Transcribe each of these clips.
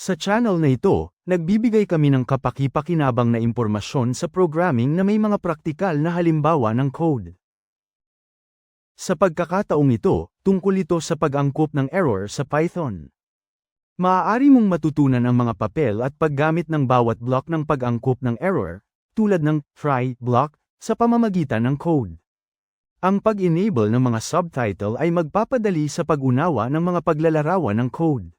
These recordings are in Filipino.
Sa channel na ito, nagbibigay kami ng kapaki-pakinabang na impormasyon sa programming na may mga praktikal na halimbawa ng code. Sa pagkakataong ito, tungkol ito sa pag-angkop ng error sa Python. Maaari mong matutunan ang mga papel at paggamit ng bawat block ng pag-angkop ng error, tulad ng try block, sa pamamagitan ng code. Ang pag-enable ng mga subtitle ay magpapadali sa pag-unawa ng mga paglalarawan ng code.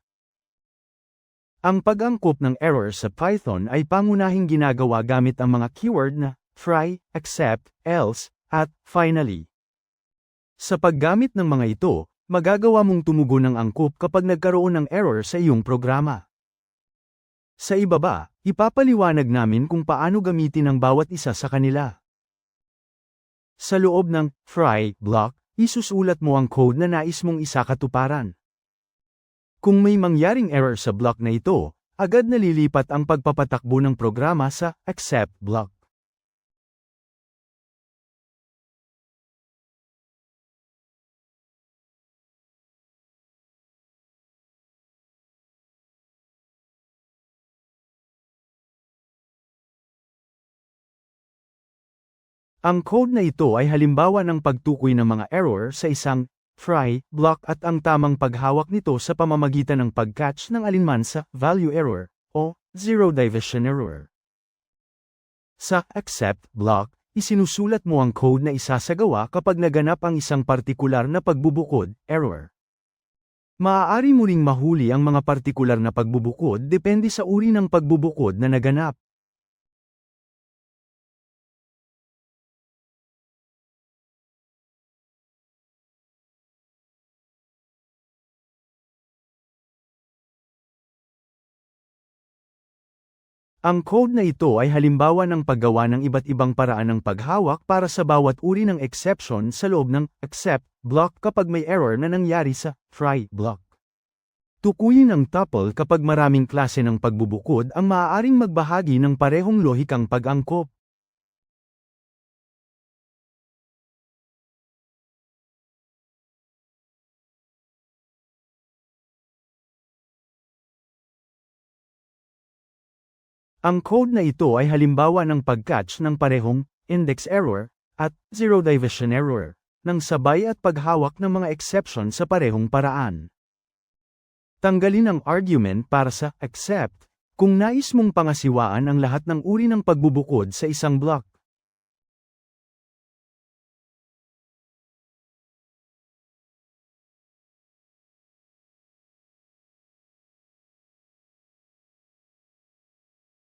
Ang pag-angkop ng error sa Python ay pangunahing ginagawa gamit ang mga keyword na try, except, else, at finally. Sa paggamit ng mga ito, magagawa mong tumugon ng angkop kapag nagkaroon ng error sa iyong programa. Sa ibaba, ipapaliwanag namin kung paano gamitin ang bawat isa sa kanila. Sa loob ng try block, isusulat mo ang code na nais mong isakatuparan. Kung may mangyaring error sa block na ito, agad nalilipat ang pagpapatakbo ng programa sa accept block. Ang code na ito ay halimbawa ng pagtukoy ng mga error sa isang try block at ang tamang paghawak nito sa pamamagitan ng pag-catch ng alinman sa value error o zero division error. Sa accept block, isinusulat mo ang code na isasagawa kapag naganap ang isang partikular na pagbubukod error. Maaari mo ring mahuli ang mga partikular na pagbubukod depende sa uri ng pagbubukod na naganap. Ang code na ito ay halimbawa ng paggawa ng iba't ibang paraan ng paghawak para sa bawat uri ng exception sa loob ng accept block kapag may error na nangyari sa try block. Tukuyin ang tuple kapag maraming klase ng pagbubukod ang maaaring magbahagi ng parehong lohikang pag-angkop. Ang code na ito ay halimbawa ng pag-catch ng parehong index error at zero division error ng sabay at paghawak ng mga exception sa parehong paraan. Tanggalin ang argument para sa accept kung nais mong pangasiwaan ang lahat ng uri ng pagbubukod sa isang block.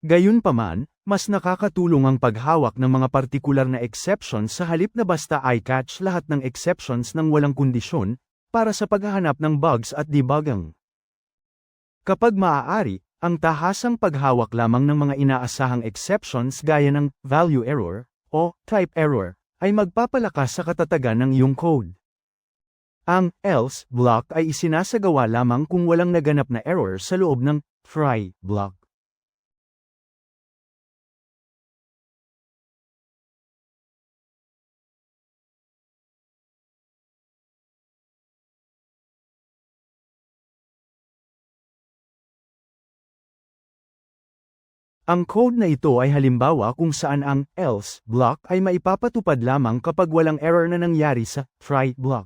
Gayunpaman, mas nakakatulong ang paghawak ng mga partikular na exceptions sa halip na basta i-catch lahat ng exceptions ng walang kondisyon, para sa paghahanap ng bugs at debugging. Kapag maaari, ang tahasang paghawak lamang ng mga inaasahang exceptions gaya ng value error o type error ay magpapalakas sa katatagan ng iyong code. Ang else block ay isinasagawa lamang kung walang naganap na error sa loob ng try block. Ang code na ito ay halimbawa kung saan ang else block ay maipapatupad lamang kapag walang error na nangyari sa try block.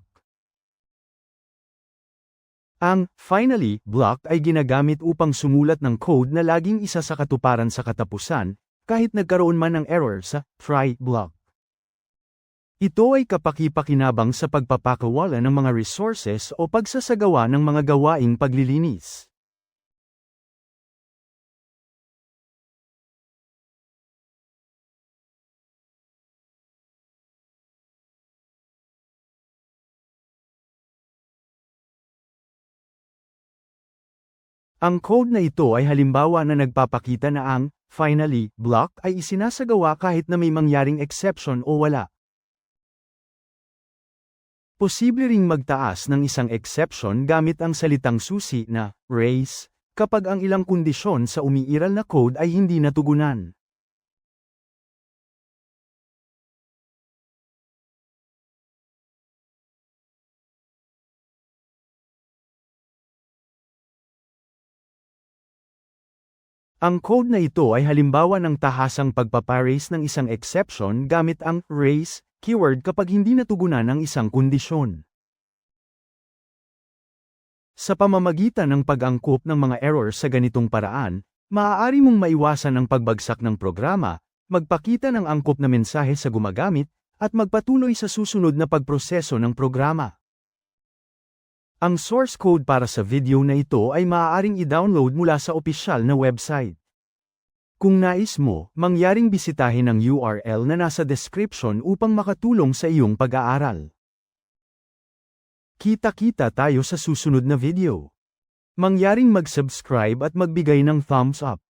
Ang finally block ay ginagamit upang sumulat ng code na laging isa sa katuparan sa katapusan, kahit nagkaroon man ng error sa try block. Ito ay kapaki-pakinabang sa pagpapakawala ng mga resources o pagsasagawa ng mga gawaing paglilinis. Ang code na ito ay halimbawa na nagpapakita na ang finally block ay isinasagawa kahit na may mangyaring exception o wala. Posible ring magtaas ng isang exception gamit ang salitang susi na raise kapag ang ilang kondisyon sa umiiral na code ay hindi natugunan. Ang code na ito ay halimbawa ng tahasang pagpaparase ng isang exception gamit ang race keyword kapag hindi natugunan ang isang kondisyon. Sa pamamagitan ng pag-angkop ng mga error sa ganitong paraan, maaari mong maiwasan ang pagbagsak ng programa, magpakita ng angkop na mensahe sa gumagamit, at magpatuloy sa susunod na pagproseso ng programa. Ang source code para sa video na ito ay maaaring i-download mula sa opisyal na website. Kung nais mo, mangyaring bisitahin ang URL na nasa description upang makatulong sa iyong pag-aaral. Kita-kita tayo sa susunod na video. Mangyaring mag-subscribe at magbigay ng thumbs up.